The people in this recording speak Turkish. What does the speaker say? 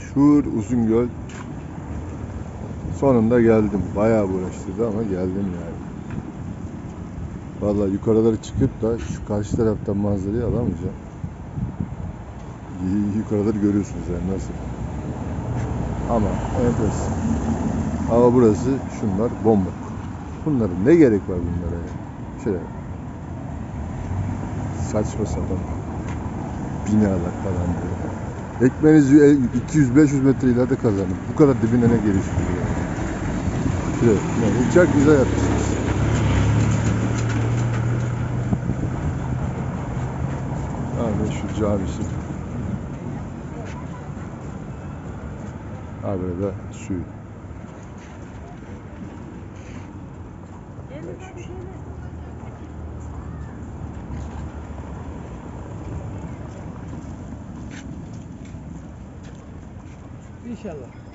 Meşhur Uzungöl. Sonunda geldim. Bayağı uğraştırdı ama geldim yani. Vallahi yukarıları çıkıp da şu karşı taraftan manzarayı alamayacağım. Yukarıları görüyorsunuz yani nasıl. Ama enteresan. Ama burası şunlar bomba. Bunların ne gerek var bunlara ya? Şöyle saçma sapan binalar falan böyle. Ekmeğinizi 200-500 metre ileride kazanın. Bu kadar dibine ne gelişiyor ya? Şöyle, yani çok güzel yapmışsınız. Abi şu camisi. Abi da suyu. Meşhur. İnşallah.